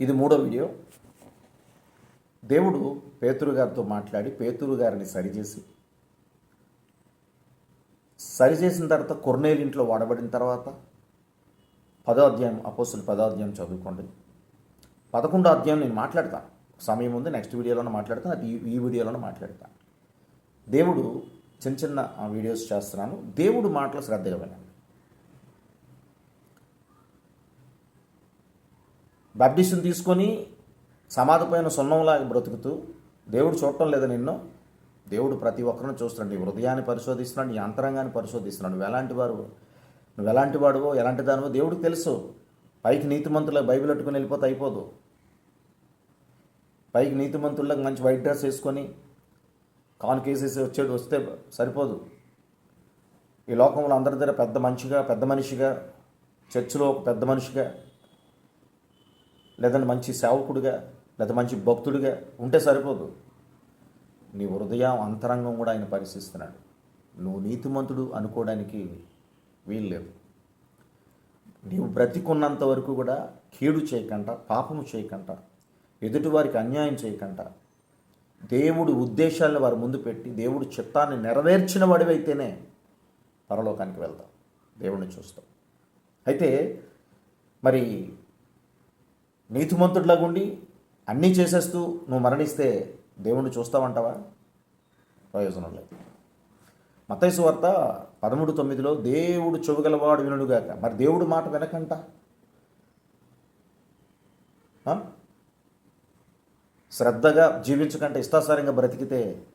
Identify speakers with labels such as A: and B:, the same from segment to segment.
A: ఇది మూడో వీడియో. దేవుడు పేతురు గారితో మాట్లాడి పేతురు గారిని సరిచేసి సరిచేసిన తర్వాత కొర్నేలు ఇంట్లో వాడబడిన తర్వాత పదో అధ్యాయం అపోస్తుల పదో అధ్యాయం చదువుకోండి. పదకొండో అధ్యాయం నేను మాట్లాడతాను సమయం ఉంది నెక్స్ట్ వీడియోలోనే మాట్లాడతాను అది ఈ- వీడియోలోనే మాట్లాడతాను దేవుడు చిన్న చిన్న వీడియోస్ చేస్తున్నాను. దేవుడు మాటలు శ్రద్ధగా వినండి. బాప్టిస్ట్ని తీసుకొని సమాధిపోయిన సున్నంలాగా బ్రతుకుతూ దేవుడు చూడటం లేదు నిన్ను. దేవుడు ప్రతి ఒక్కరిని చూస్తున్నాడు. నీ హృదయాన్ని పరిశోధిస్తున్నాడు. నీ అంతరంగాన్ని పరిశోధిస్తున్నాడు. నువ్వు ఎలాంటి వారు? నువ్వు ఎలాంటి వాడువో ఎలాంటి దానివో దేవుడికి తెలుసు. పైకి నీతిమంతుల బైబిల్ పెట్టుకుని వెళ్ళిపోతే అయిపోదు. పైకి నీతిమంతులకు మంచి వైట్ డ్రెస్ వేసుకొని కాన్కేసేసి వచ్చేది వస్తే సరిపోదు. ఈ లోకంలో అందరి దగ్గర పెద్ద మనిషిగా పెద్ద మనిషిగా చర్చిలో ఒక పెద్ద మనిషిగా లేదంటే మంచి సేవకుడిగా లేదా మంచి భక్తుడిగా ఉంటే సరిపోదు. నీ హృదయం అంతరంగం కూడా ఆయన పరిశీలిస్తున్నాడు. నువ్వు నీతిమంతుడు అనుకోవడానికి వీలు లేదు. నీవు బ్రతికున్నంత వరకు కూడా కీడు చేయకుండా పాపము చేయకుండా ఎదుటివారికి అన్యాయం చేయకుండా దేవుడు ఉద్దేశాలను వారి ముందు పెట్టి దేవుడు చిత్తాన్ని నెరవేర్చిన వాడివైతేనే పరలోకానికి వెళ్తాం. దేవుడిని చూస్తాం. అయితే మరి నీతిమంతుడిలాగుండి అన్నీ చేసేస్తూ నువ్వు మరణిస్తే దేవుణ్ణి చూస్తావంటావా? ప్రయోజనం లేదు మతైసు వార్త పదమూడు తొమ్మిదిలో దేవుడు చెవుగలవాడు వినుడుగాక మరి దేవుడు మాట వినకంట? శ్రద్ధగా జీవించకంటే ఇష్టాసారంగా బ్రతికితే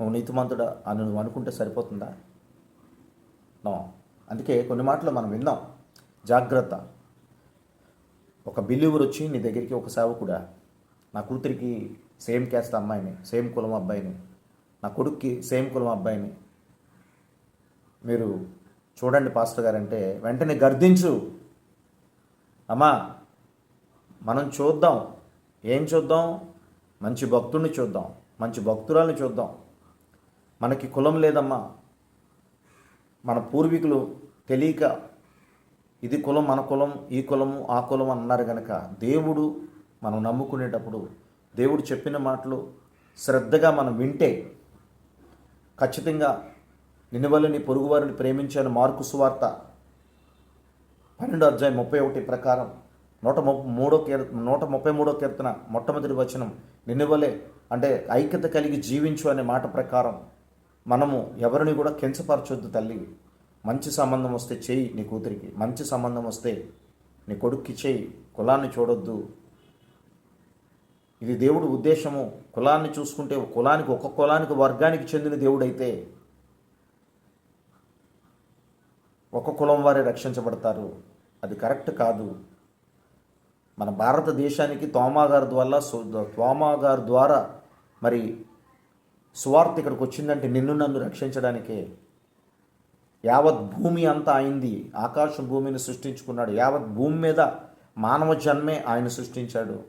A: నువ్వు నీతిమంతుడా అని నువ్వు అనుకుంటే సరిపోతుందా? నో. అందుకే కొన్ని మాటలు మనం విన్నాం. జాగ్రత్త. ఒక బిలీవర్ వచ్చి నీ దగ్గరికి ఒక సేవకుడా? నా కూతురికి సేమ్ క్యాస్ట్ అమ్మాయిని సేమ్ కులం అబ్బాయిని నా కొడుక్కి సేమ్ కులం అబ్బాయిని. మీరు చూడండి పాస్టర్ గారంటే వెంటనే గర్దించు. అమ్మా మనం చూద్దాం. ఏం చూద్దాం? మంచి భక్తుడిని చూద్దాం. మంచి భక్తురాల్ని చూద్దాం. మనకి కులం లేదమ్మా. మన పూర్వీకులు తెలియక ఇది కులం మన కులం ఈ కులము ఆ కులం అన్నారు కనుక దేవుడు మనం నమ్ముకునేటప్పుడు దేవుడు చెప్పిన మాటలు శ్రద్ధగా మనం వింటే ఖచ్చితంగా నిన్నవల్లని పొరుగువారిని ప్రేమించాను మార్కు సువార్త పన్నెండో అధ్యాయం ముప్పై ఒకటి ప్రకారం నూట ముప్పై మూడో కీర్ నూట ముప్పై మూడో కీర్తన మొట్టమొదటి వచనం నిన్నవలే అంటే ఐక్యత కలిగి జీవించు అనే మాట ప్రకారం మనము ఎవరిని కూడా కించపరచొద్దు తల్లి. మంచి సంబంధం వస్తే చేయి నీ కూతురికి మంచి సంబంధం వస్తే నీ కొడుక్కి చేయి కులాన్ని చూడొద్దు. ఇది దేవుడి ఉద్దేశము. కులాన్ని చూసుకుంటే కులానికి ఒక కులానికి వర్గానికి చెందిన దేవుడైతే ఒక కులం వారే రక్షించబడతారు. అది కరెక్ట్ కాదు. మన భారతదేశానికి తోమాగారి ద్వారా తోమాగారు ద్వారా మరి సువార్త ఇక్కడికి వచ్చిందంటే నిన్ను నన్ను రక్షించడానికే. యావత్ భూమి అంతా అయింది. ఆకాశం భూమిని సృష్టించుకున్నాడు. యావత్ భూమి మీద మానవ జన్మే ఆయన సృష్టించాడు.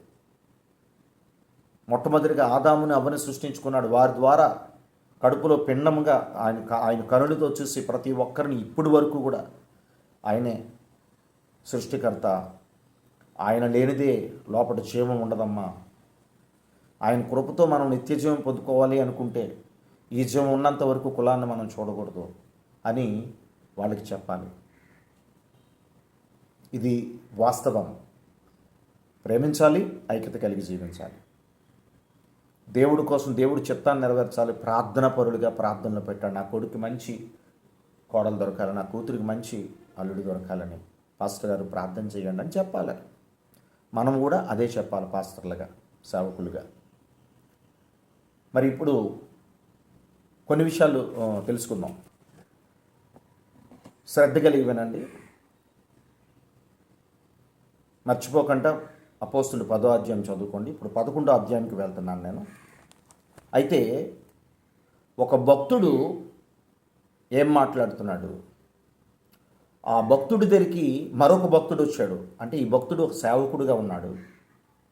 A: మొట్టమొదటిగా ఆదాముని అవని సృష్టించుకున్నాడు. వారి ద్వారా కడుపులో పిండముగా ఆయన ఆయన కనులతో చూసి ప్రతి ఒక్కరిని ఇప్పటి వరకు కూడా ఆయనే సృష్టికర్త. ఆయన లేనిదే లోపల జీవం ఉండదమ్మా. ఆయన కృపతో మనం నిత్య జీవం పొందుకోవాలి అనుకుంటే ఈ జీవం ఉన్నంత వరకు కులాన్ని మనం చూడకూడదు. అని వాళ్ళకి చెప్పాలి. ఇది వాస్తవం. ప్రేమించాలి ఐక్యత కలిగి జీవించాలి. దేవుడి కోసం దేవుడి చిత్తాన్ని నెరవేర్చాలి. ప్రార్థన పరులుగా ప్రార్థనలు పెట్టాడు నా కొడుకు మంచి కోడలు దొరకాలి. నా కూతురికి మంచి అల్లుడు దొరకాలని పాస్టర్ గారు ప్రార్థన చేయండి అని చెప్పాలి. మనం కూడా అదే చెప్పాలి పాస్టర్లుగా సేవకులుగా. మరి ఇప్పుడు కొన్ని విషయాలు తెలుసుకుందాం. శ్రద్ధ కలిగి వినండి మర్చిపోకుండా. అపోస్తుడు పదో అధ్యాయం చదువుకోండి. ఇప్పుడు పదకొండో అధ్యాయంకి వెళ్తున్నాను నేను. అయితే ఒక భక్తుడు ఏం మాట్లాడుతున్నాడు? ఆ భక్తుడి దగ్గరికి మరొక భక్తుడు వచ్చాడు. అంటే ఈ భక్తుడు ఒక సేవకుడుగా ఉన్నాడు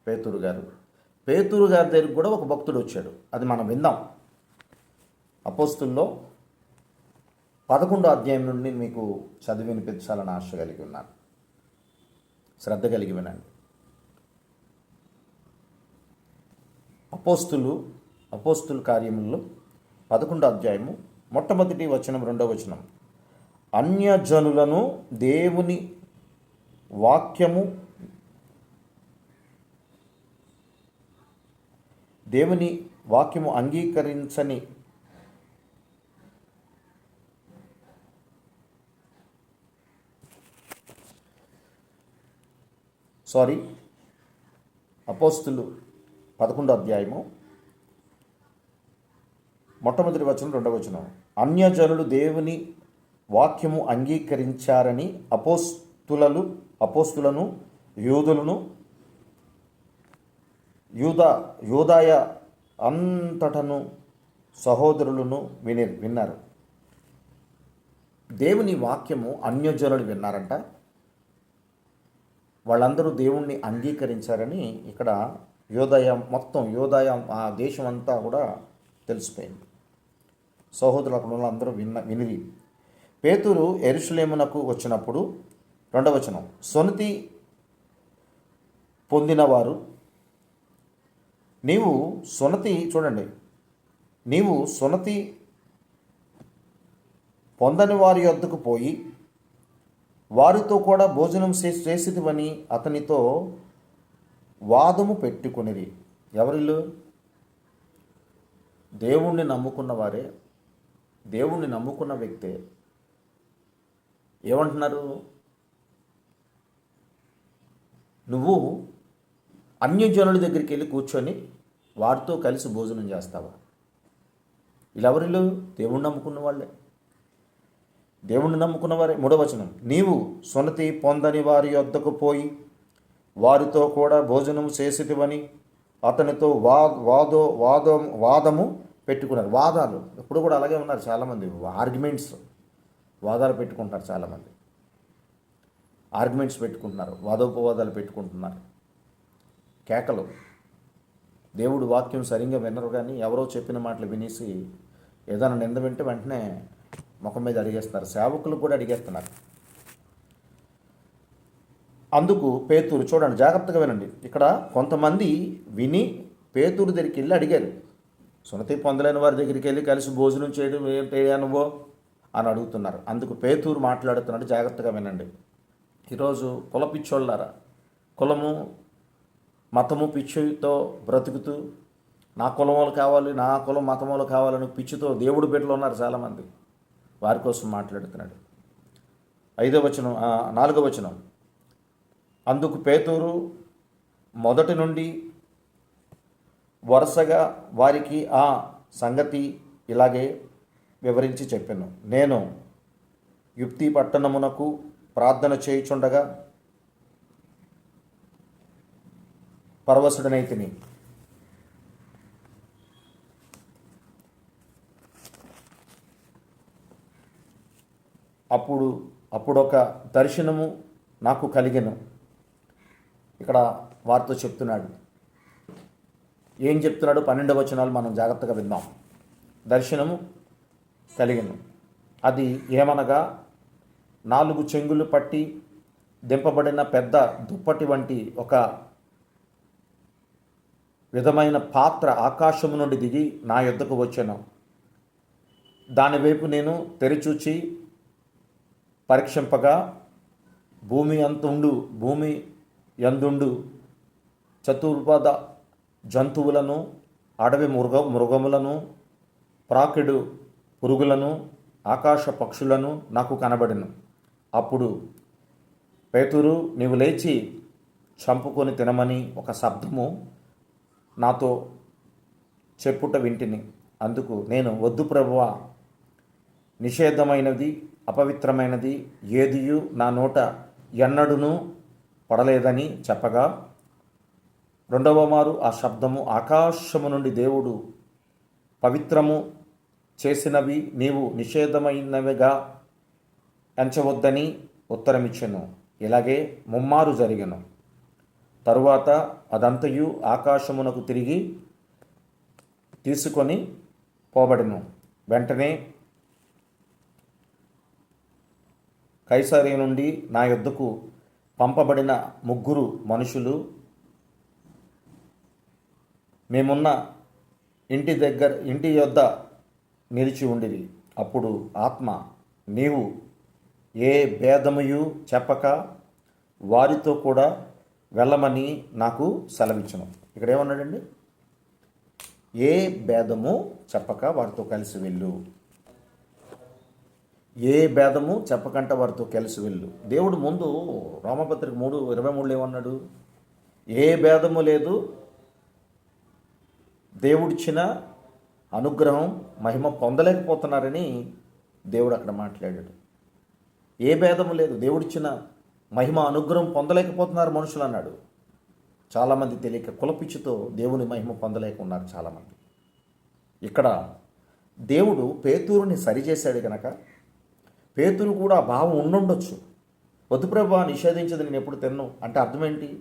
A: పేతురు గారు. పేతురు గారి దగ్గరికి కూడా ఒక భక్తుడు వచ్చాడు. అది మనం విందాం అపోస్తుల్లో పదకొండో అధ్యాయం నుండి మీకు చదివి వినిపించాలని ఆశ కలిగి ఉన్నాను. శ్రద్ధ కలిగి వినండి. అపోస్తులు అపోస్తుల కార్యముల్లో పదకొండో అధ్యాయము మొట్టమొదటి వచనం రెండో వచనం. అన్యజనులను దేవుని వాక్యము దేవుని వాక్యము అంగీకరించని సారీ అపోస్తులు పదకొండో అధ్యాయము మొట్టమొదటి వచనం రెండవ వచనం. అన్యజనులు దేవుని వాక్యము అంగీకరించారని అపోస్తులలు అపోస్తులను యూదులను యూద యూదాయ అంతటను సహోదరులను విని విన్నారు. దేవుని వాక్యము అన్యజనులు విన్నారంట. వాళ్ళందరూ దేవుణ్ణి అంగీకరించారని ఇక్కడ యోదయం మొత్తం యోదయం ఆ దేశం అంతా కూడా తెలిసిపోయింది. సహోదరుల అందరూ విన్న వినిది పేతురు ఎరుషులేమునకు వచ్చినప్పుడు రెండవచనం సొనతి పొందినవారు నీవు సునతి చూడండి నీవు సునతి పొందని వారి వద్దకు పోయి వారితో కూడా భోజనం చే- చేసిదివని అతనితో వాదము పెట్టుకునిది ఎవరిల్లు? దేవుణ్ణి నమ్ముకున్న వారే దేవుణ్ణి నమ్ముకున్న వ్యక్తే. ఏమంటున్నారు? నువ్వు అన్యజనుల దగ్గరికి వెళ్ళి కూర్చొని వారితో కలిసి భోజనం చేస్తావా? వీళ్ళెవరిల్లు? దేవుణ్ణి నమ్ముకున్న వాళ్ళే దేవుణ్ణి నమ్ముకున్న వారే. మూడవచనం నీవు సున్నతి పొందని వారి వద్దకు పోయి వారితో కూడా భోజనం చేసిదివని అతనితో వా వాదో వాదం వాదము పెట్టుకున్నారు. వాదాలు. ఇప్పుడు కూడా అలాగే ఉన్నారు చాలామంది. ఆర్గ్యుమెంట్స్. వాదాలు పెట్టుకుంటారు చాలామంది. ఆర్గ్యుమెంట్స్ పెట్టుకుంటున్నారు. వాదోపవాదాలు పెట్టుకుంటున్నారు. కేకలు. దేవుడు వాక్యం సరిగ్గా వినరు కానీ ఎవరో చెప్పిన మాటలు వినేసి ఏదైనా నింద వింటే వెంటనే ముఖం మీద అడిగేస్తున్నారు. సేవకులు కూడా అడిగేస్తున్నారు. అందుకు పేతూరు చూడండి జాగ్రత్తగా వినండి. ఇక్కడ కొంతమంది విని పేతూరు దగ్గరికి వెళ్ళి అడిగారు. సునతి పొందలేని వారి దగ్గరికి వెళ్ళి కలిసి భోజనం చేయడం ఏంటి అనుభవ అని అడుగుతున్నారు. అందుకు పేతూరు మాట్లాడుతున్నాడు జాగ్రత్తగా వినండి. ఈరోజు కుల పిచ్చోళ్ళారా? కులము మతము పిచ్చితో బ్రతుకుతూ నా కులం వాళ్ళు కావాలి నా కులం మతం వాళ్ళు కావాలని పిచ్చితో దేవుడు బిడ్డలు ఉన్నారు చాలామంది. వారి కోసం మాట్లాడుతున్నాడు. ఐదో వచనం నాలుగో వచనం. అందుకు పేతూరు మొదటి నుండి వరుసగా వారికి ఆ సంగతి ఇలాగే వివరించి చెప్పాను. నేను యుక్తి పట్టణమునకు ప్రార్థన చేయుచుండగా పరవశుడనైతిని అప్పుడు అప్పుడొక దర్శనము నాకు కలిగెను. ఇక్కడ వారితో చెప్తున్నాడు. ఏం చెప్తున్నాడు పన్నెండు వచనాలు మనం జాగ్రత్తగా విందాం. దర్శనము కలిగెను. అది ఏమనగా నాలుగు చెంగులు పట్టి దింపబడిన పెద్ద దుప్పటి వంటి ఒక విధమైన పాత్ర ఆకాశము నుండి దిగి నా యొద్దకు వచ్చాను. దాని వైపు నేను తెరిచూచి పరీక్షింపగా భూమి అంతుండు భూమి యందుండు చతుర్పద జంతువులను అడవి మృగ మృగములను ప్రాకిడు పురుగులను ఆకాశ పక్షులను నాకు కనబడిను. అప్పుడు పేతురు నీవు లేచి చంపుకొని తినమని ఒక శబ్దము నాతో చెప్పుట వింటిని. అందుకు నేను వద్దు ప్రభువా నిషేధమైనది అపవిత్రమైనది. ఏదియు నా నోట ఎన్నడును పడలేదని చెప్పగా రెండవ మారు ఆ శబ్దము ఆకాశము నుండి దేవుడు పవిత్రము చేసినవి నీవు నిషేధమైనవిగా ఎంచవద్దని ఉత్తరమిచ్చెను. ఇలాగే ముమ్మారు జరిగెను. తరువాత అదంతయు ఆకాశమునకు తిరిగి తీసుకొని పోబడెను. వెంటనే కైసరి నుండి నా యొద్దకు పంపబడిన ముగ్గురు మనుషులు మేమున్న ఇంటి దగ్గర ఇంటి యొద్ద నిలిచి ఉండిరి. అప్పుడు ఆత్మ నీవు ఏ భేదముయు చెప్పక వారితో కూడా వెళ్ళమని నాకు సెలవిచ్చను. ఇక్కడ ఏమన్నాడండి ఏ భేదము చెప్పక వారితో కలిసి వెళ్ళు. ఏ భేదము చెప్పకంట వారితో కలిసి వెళ్ళు. దేవుడు ముందు రోమపత్రిక మూడు ఇరవై మూడులో ఏమన్నాడు? ఏ భేదము లేదు. దేవుడిచ్చిన అనుగ్రహం మహిమ పొందలేకపోతున్నారని దేవుడు అక్కడ మాట్లాడాడు. ఏ భేదము లేదు. దేవుడిచ్చిన మహిమ అనుగ్రహం పొందలేకపోతున్నారు మనుషులు అన్నాడు. చాలామంది తెలియక కులపిచ్చితో దేవుని మహిమ పొందలేకున్నారు చాలామంది. ఇక్కడ దేవుడు పేతూరుని సరిచేశాడు కనుక పేతురు కూడా భావం ఉండుండొచ్చు. వద్దు ప్రభా నిషేధించదు నేను ఎప్పుడు తిన్ను. అంటే అర్థం ఏంటి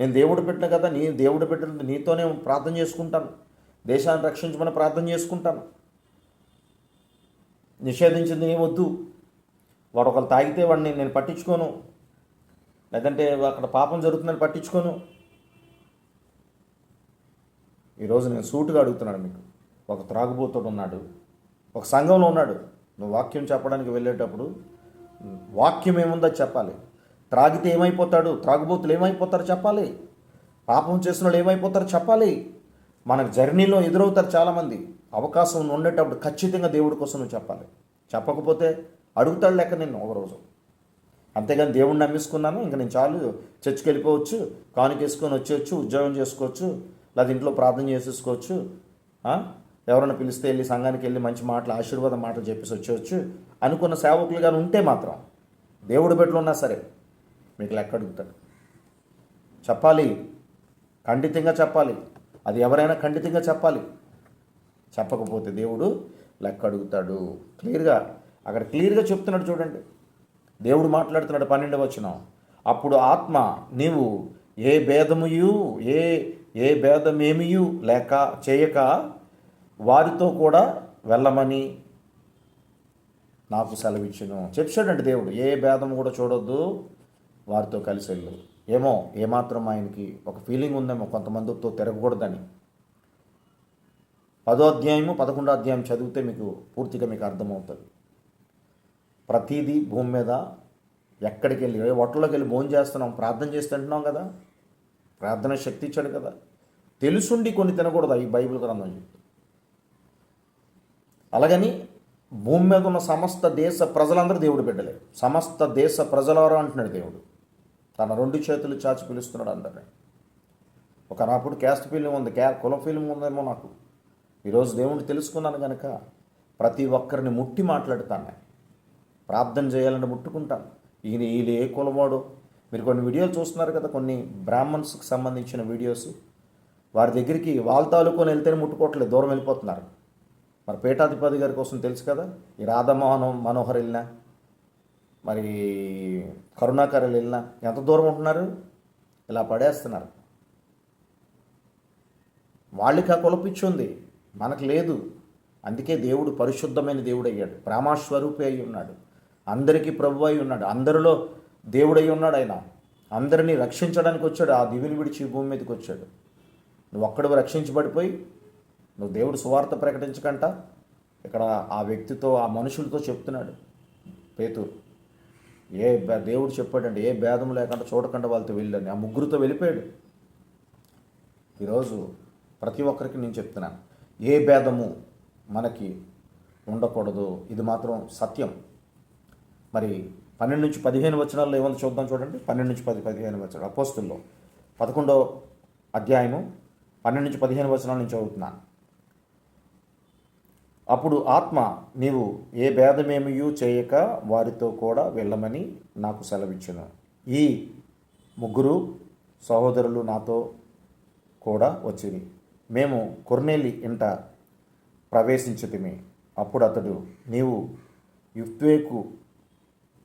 A: నేను దేవుడు పెట్టిన కదా నీ దేవుడు పెట్టిన నీతోనే ప్రార్థన చేసుకుంటాను. దేశాన్ని రక్షించమని ప్రార్థన చేసుకుంటాను. నిషేధించింది ఏం వద్దు. వాడు ఒకరు తాగితే వాడిని నేను పట్టించుకోను. లేదంటే అక్కడ పాపం జరుగుతుందని పట్టించుకోను. ఈరోజు నేను సూటుగా అడుగుతున్నాను మీకు. ఒక త్రాగుబోతుడు ఉన్నాడు. ఒక సంఘంలో ఉన్నాడు. నువ్వు వాక్యం చెప్పడానికి వెళ్ళేటప్పుడు వాక్యం ఏముందో చెప్పాలి. త్రాగితే ఏమైపోతాడు? త్రాగుబోతులు ఏమైపోతారో చెప్పాలి? పాపం చేసిన వాళ్ళు ఏమైపోతారో చెప్పాలి? మనకు జర్నీలో ఎదురవుతారు చాలామంది. అవకాశం ఉండేటప్పుడు ఖచ్చితంగా దేవుడి కోసం నువ్వు చెప్పాలి. చెప్పకపోతే అడుగుతాడు లేక నేను ఒక ఒకరోజు అంతేగాని దేవుడిని నమ్మేసుకున్నాను ఇంకా నేను చాలు. చర్చికి వెళ్ళిపోవచ్చు కానుకేసుకొని వచ్చేయచ్చు ఉద్యోగం చేసుకోవచ్చు లేదా ఇంట్లో ప్రార్థన చేసేసుకోవచ్చు ఎవరైనా పిలిస్తే వెళ్ళి సంఘానికి వెళ్ళి మంచి మాటలు ఆశీర్వాద మాటలు చెప్పేసి వచ్చేవచ్చు అనుకున్న సేవకులుగా ఉంటే మాత్రం దేవుడు బిడ్డలు ఉన్నా సరే మీకు లెక్క అడుగుతాడు చెప్పాలి. ఖండితంగా చెప్పాలి. అది ఎవరైనా ఖండితంగా చెప్పాలి. చెప్పకపోతే దేవుడు లెక్క అడుగుతాడు. క్లియర్గా అక్కడ క్లియర్గా చెప్తున్నాడు చూడండి. దేవుడు మాట్లాడుతున్నాడు పన్నెండు వచ్చిన అప్పుడు ఆత్మ నీవు ఏ భేదముయు ఏ ఏ భేదమేమియు లేక చేయక వారితో కూడా వెళ్ళమని నాకు సెలవిచ్చును. చెప్పాడండి దేవుడు ఏ భేదం కూడా చూడొద్దు వారితో కలిసి వెళ్ళు. ఏమో ఏమాత్రం ఆయనకి ఒక ఫీలింగ్ ఉందేమో కొంతమందితో తిరగకూడదని. పదో అధ్యాయము పదకొండో అధ్యాయం చదివితే మీకు పూర్తిగా మీకు అర్థమవుతుంది. ప్రతిదీ భూమి మీద ఎక్కడికి వెళ్ళి ఏ హోటల్లోకి వెళ్ళి భోజనం చేస్తున్నాం ప్రార్థన చేస్తుంటున్నాం కదా. ప్రార్థన శక్తి ఇచ్చాడు కదా. తెలుసుండి కొన్ని తినకూడదు ఈ బైబిల్ గ్రంథం చెప్తుంది. అలాగని భూమి మీద ఉన్న సమస్త దేశ ప్రజలందరూ దేవుడు బిడ్డలే. సమస్త దేశ ప్రజలవారు అంటున్నాడు దేవుడు. తన రెండు చేతులు చాచి పిలుస్తున్నాడు అందరినీ. ఒక నాప్పుడు క్యాస్ట్ ఫీలింగ్ ఉంది క్యా కుల ఫీలింగ్ ఉందేమో నాకు. ఈరోజు దేవుడిని తెలుసుకున్నాను కనుక ప్రతి ఒక్కరిని ముట్టి మాట్లాడుతాను. ప్రార్థన చేయాలని ముట్టుకుంటాను. ఈయన ఈయన ఏ కులవాడు. మీరు కొన్ని వీడియోలు చూస్తున్నారు కదా కొన్ని బ్రాహ్మణ్స్కి సంబంధించిన వీడియోస్. వారి దగ్గరికి వాళ్ళ తాలూకొని వెళ్తేనే ముట్టుకోవట్లేదు దూరం వెళ్ళిపోతున్నారు. మరి పీఠాధిపతి గారి కోసం తెలుసు కదా? ఈ రాధామోహన్ మనోహర్ వెళ్ళినా మరి కరుణాకర్ వెళ్ళినా ఎంత దూరం ఉంటున్నారు? ఇలా పడేస్తున్నారు. వాళ్ళకి ఆ కులపిచ్చి ఉంది. మనకు లేదు. అందుకే దేవుడు పరిశుద్ధమైన దేవుడు అయ్యాడు. ప్రామాస్వరూపి అయి ఉన్నాడు. అందరికీ ప్రభు అయి ఉన్నాడు. అందరిలో దేవుడై ఉన్నాడు ఆయన. అందరినీ రక్షించడానికి వచ్చాడు. ఆ దివిని విడిచి భూమి మీదకి వచ్చాడు. నువ్వు ఒక్కడు రక్షించబడిపోయి నువ్వు దేవుడు సువార్త ప్రకటించకంట. ఇక్కడ ఆ వ్యక్తితో ఆ మనుషులతో చెప్తున్నాడు పేతురు. ఏ దేవుడు చెప్పాడంటే ఏ భేదం లేకుండా చూడకుండా వాళ్ళతో వెళ్ళని ఆ ముగ్గురితో వెళ్ళిపోయాడు. ఈరోజు ప్రతి ఒక్కరికి నేను చెప్తున్నాను ఏ భేదము మనకి ఉండకూడదు. ఇది మాత్రం సత్యం. మరి పన్నెండు నుంచి పదిహేను వచనాల్లో ఏముందో చూద్దాం చూడండి. పన్నెండు నుంచి పది పదిహేను వచనాలు. అపోస్తుల్లో పదకొండో అధ్యాయము పన్నెండు నుంచి పదిహేను వచనాల నుంచి చదువుతున్నాను. అప్పుడు ఆత్మ నీవు ఏ భేదమేమియూ చేయక వారితో కూడా వెళ్ళమని నాకు సెలవిచ్చును. ఈ ముగ్గురు సహోదరులు నాతో కూడా వచ్చింది మేము కొర్నేలి ఇంట ప్రవేశించితిమి. అప్పుడు అతడు నీవు యుక్వేకు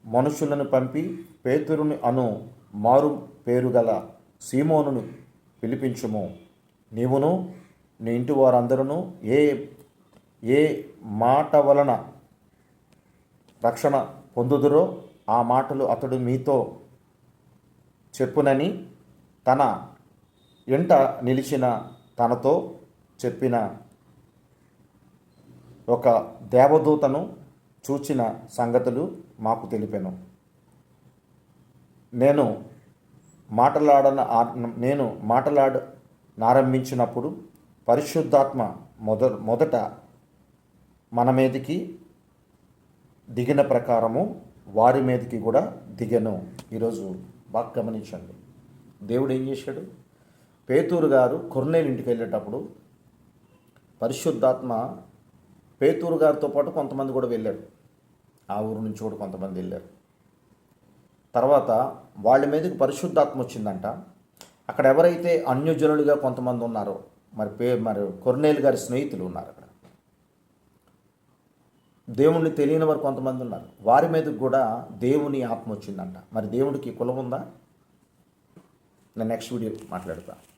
A: మనుషులను పంపి పేతురుని అను మారు పేరు గల సీమోనును పిలిపించుము. నీవును నీ ఇంటి వారందరూ ఏ ఏ మాట వలన రక్షణ పొందుదురో ఆ మాటలు అతడు మీతో చెప్పునని తన ఎంట నిలిచిన తనతో చెప్పిన ఒక దేవదూతను చూచిన సంగతులు మాకు తెలిపాను. నేను మాటలాడన నేను మాటలాడ నారంభించినప్పుడు పరిశుద్ధాత్మ మొద మొదట మన మీదకి దిగిన ప్రకారము వారి మీదకి కూడా దిగను. ఈరోజు బాగా గమనించండి. దేవుడు ఏం చేశాడు? పేతూరు గారు కొర్నేలు ఇంటికి వెళ్ళేటప్పుడు పరిశుద్ధాత్మ పేతూరు గారితో పాటు కొంతమంది కూడా వెళ్ళారు. ఆ ఊరు నుంచి కూడా కొంతమంది వెళ్ళారు. తర్వాత వాళ్ళ మీదకి పరిశుద్ధాత్మ వచ్చిందంట. అక్కడ ఎవరైతే అన్యజనులుగా కొంతమంది ఉన్నారో మరి పే మరి కొర్నేలు గారి స్నేహితులు ఉన్నారు అక్కడ దేవుణ్ణి తెలియని వారు కొంతమంది ఉన్నారు. వారి మీదకి కూడా దేవుని ఆత్మ వచ్చిందంట. మరి దేవుడికి కులం ఉందా? నేను నెక్స్ట్ వీడియో మాట్లాడతాను